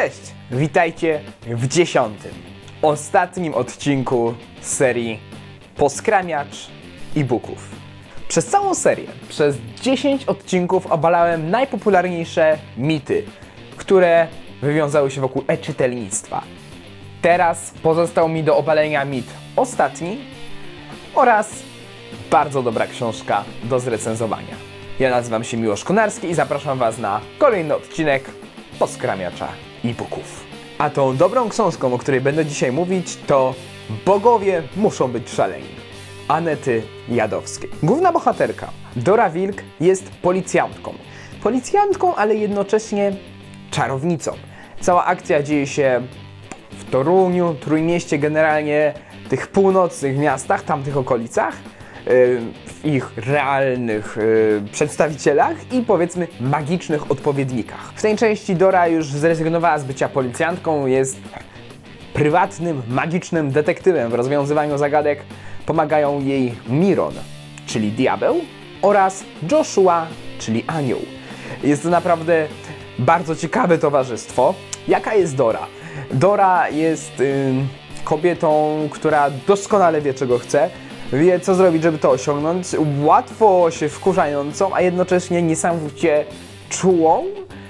Cześć! Witajcie w dziesiątym, ostatnim odcinku serii Poskramiacz e-booków. Przez całą serię, przez 10 odcinków obalałem najpopularniejsze mity, które wywiązały się wokół e-czytelnictwa. Teraz pozostał mi do obalenia mit ostatni oraz bardzo dobra książka do zrecenzowania. Ja nazywam się Miłosz Konarski i zapraszam Was na kolejny odcinek Poskramiacza e-booków. A tą dobrą książką, o której będę dzisiaj mówić, to Bogowie muszą być szaleni. Anety Jadowskiej. Główna bohaterka, Dora Wilk, jest policjantką. Policjantką, ale jednocześnie czarownicą. Cała akcja dzieje się w Toruniu, Trójmieście, generalnie tych północnych miastach, tamtych okolicach, w ich realnych y, przedstawicielach i powiedzmy magicznych odpowiednikach. W tej części Dora już zrezygnowała z bycia policjantką, jest prywatnym, magicznym detektywem w rozwiązywaniu zagadek. Pomagają jej Miron, czyli diabeł, oraz Joshua, czyli anioł. Jest to naprawdę bardzo ciekawe towarzystwo. Jaka jest Dora? Dora jest kobietą, która doskonale wie, czego chce, wie, co zrobić, żeby to osiągnąć, łatwo się wkurzającą, a jednocześnie niesamowicie czułą,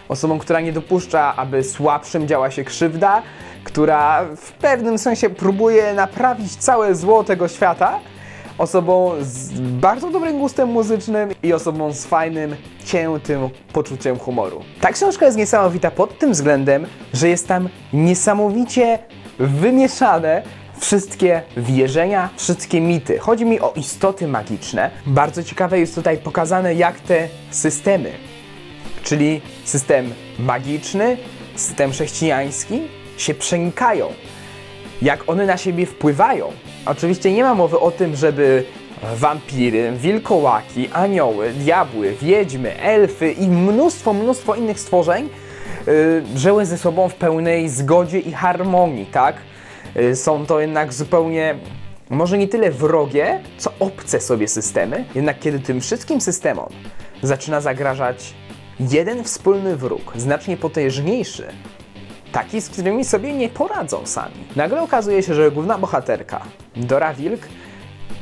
osobą, która nie dopuszcza, aby słabszym działa się krzywda, która w pewnym sensie próbuje naprawić całe zło tego świata, osobą z bardzo dobrym gustem muzycznym i osobą z fajnym, ciętym poczuciem humoru. Ta książka jest niesamowita pod tym względem, że jest tam niesamowicie wymieszane wszystkie wierzenia, wszystkie mity. Chodzi mi o istoty magiczne. Bardzo ciekawe jest tutaj pokazane, jak te systemy, czyli system magiczny, system chrześcijański, się przenikają. Jak one na siebie wpływają. Oczywiście nie ma mowy o tym, żeby wampiry, wilkołaki, anioły, diabły, wiedźmy, elfy i mnóstwo, mnóstwo innych stworzeń yy, żyły ze sobą w pełnej zgodzie i harmonii, tak? Yy, są to jednak zupełnie, może nie tyle wrogie, co obce sobie systemy. Jednak kiedy tym wszystkim systemom zaczyna zagrażać jeden wspólny wróg, znacznie potężniejszy, taki, z którymi sobie nie poradzą sami. Nagle okazuje się, że główna bohaterka, Dora Wilk,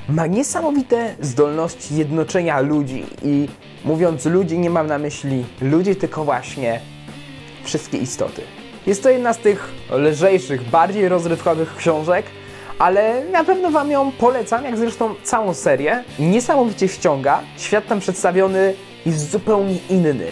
ma niesamowite zdolności jednoczenia ludzi i mówiąc ludzi nie mam na myśli ludzi, tylko właśnie wszystkie istoty. Jest to jedna z tych lżejszych, bardziej rozrywkowych książek, ale na pewno Wam ją polecam, jak zresztą całą serię. Niesamowicie ściąga, świat tam przedstawiony jest zupełnie inny.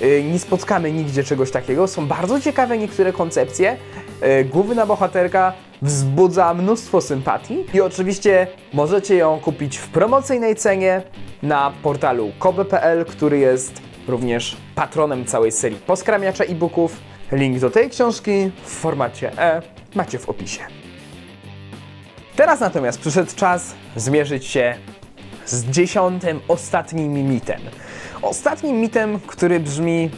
Yy, nie spotkamy nigdzie czegoś takiego. Są bardzo ciekawe niektóre koncepcje. Yy, Główna bohaterka wzbudza mnóstwo sympatii i oczywiście możecie ją kupić w promocyjnej cenie na portalu kobe.pl, który jest również patronem całej serii poskramiacza e-booków. Link do tej książki w formacie e macie w opisie. Teraz natomiast przyszedł czas zmierzyć się z dziesiątym, ostatnim mitem. Ostatnim mitem, który brzmi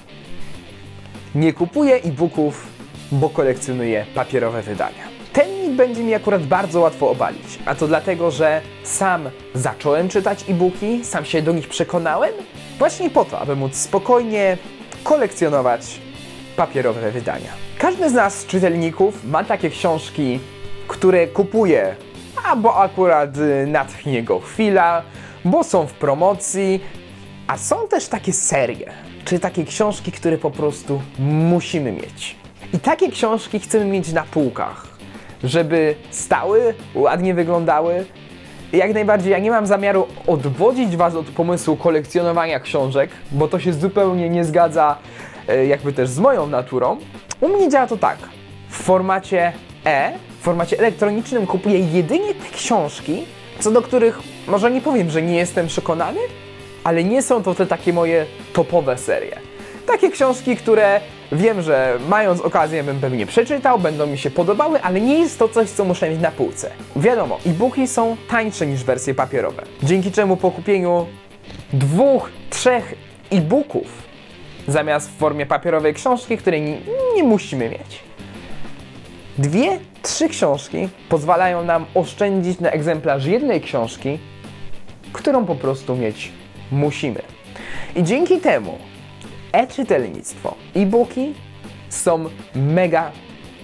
nie kupuję e-booków, bo kolekcjonuję papierowe wydania. Ten mit będzie mi akurat bardzo łatwo obalić, a to dlatego, że sam zacząłem czytać e-booki, sam się do nich przekonałem, właśnie po to, aby móc spokojnie kolekcjonować papierowe wydania. Każdy z nas, czytelników, ma takie książki, które kupuje, a bo akurat y, natchnie go chwila, bo są w promocji, a są też takie serie, czy takie książki, które po prostu musimy mieć. I takie książki chcemy mieć na półkach, żeby stały, ładnie wyglądały. Jak najbardziej, ja nie mam zamiaru odwodzić Was od pomysłu kolekcjonowania książek, bo to się zupełnie nie zgadza jakby też z moją naturą. U mnie działa to tak. W formacie E, w formacie elektronicznym kupuję jedynie te książki, co do których może nie powiem, że nie jestem przekonany, ale nie są to te takie moje topowe serie. Takie książki, które wiem, że mając okazję bym pewnie przeczytał, będą mi się podobały, ale nie jest to coś, co muszę mieć na półce. Wiadomo, e-booki są tańsze niż wersje papierowe, dzięki czemu po kupieniu dwóch, trzech e-booków zamiast w formie papierowej książki, której nie, musimy mieć. Dwie, trzy książki pozwalają nam oszczędzić na egzemplarz jednej książki, którą po prostu mieć musimy. I dzięki temu e-czytelnictwo, e-booki są mega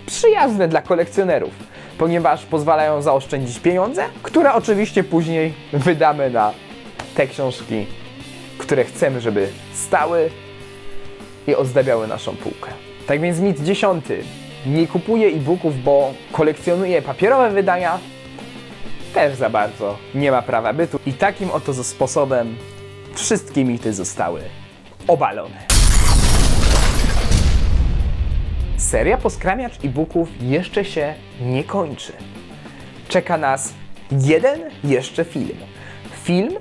przyjazne dla kolekcjonerów, ponieważ pozwalają zaoszczędzić pieniądze, które oczywiście później wydamy na te książki, które chcemy, żeby stały i ozdabiały naszą półkę. Tak więc mit dziesiąty. Nie kupuję e-booków, bo kolekcjonuję papierowe wydania. Też za bardzo nie ma prawa bytu. I takim oto sposobem wszystkie mity zostały obalone. Seria poskramiacz e-booków jeszcze się nie kończy. Czeka nas jeden jeszcze film. Film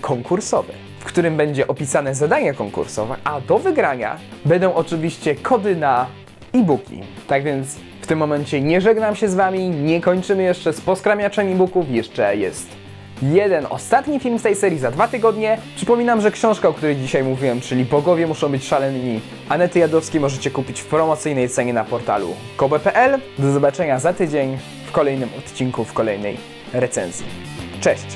konkursowy, którym będzie opisane zadanie konkursowe, a do wygrania będą oczywiście kody na e-booki. Tak więc w tym momencie nie żegnam się z Wami, nie kończymy jeszcze z poskramiaczem e-booków, jeszcze jest jeden ostatni film z tej serii za dwa tygodnie. Przypominam, że książka, o której dzisiaj mówiłem, czyli Bogowie muszą być szaleni, Anety Jadowskiej możecie kupić w promocyjnej cenie na portalu kobe.pl. Do zobaczenia za tydzień w kolejnym odcinku, w kolejnej recenzji. Cześć!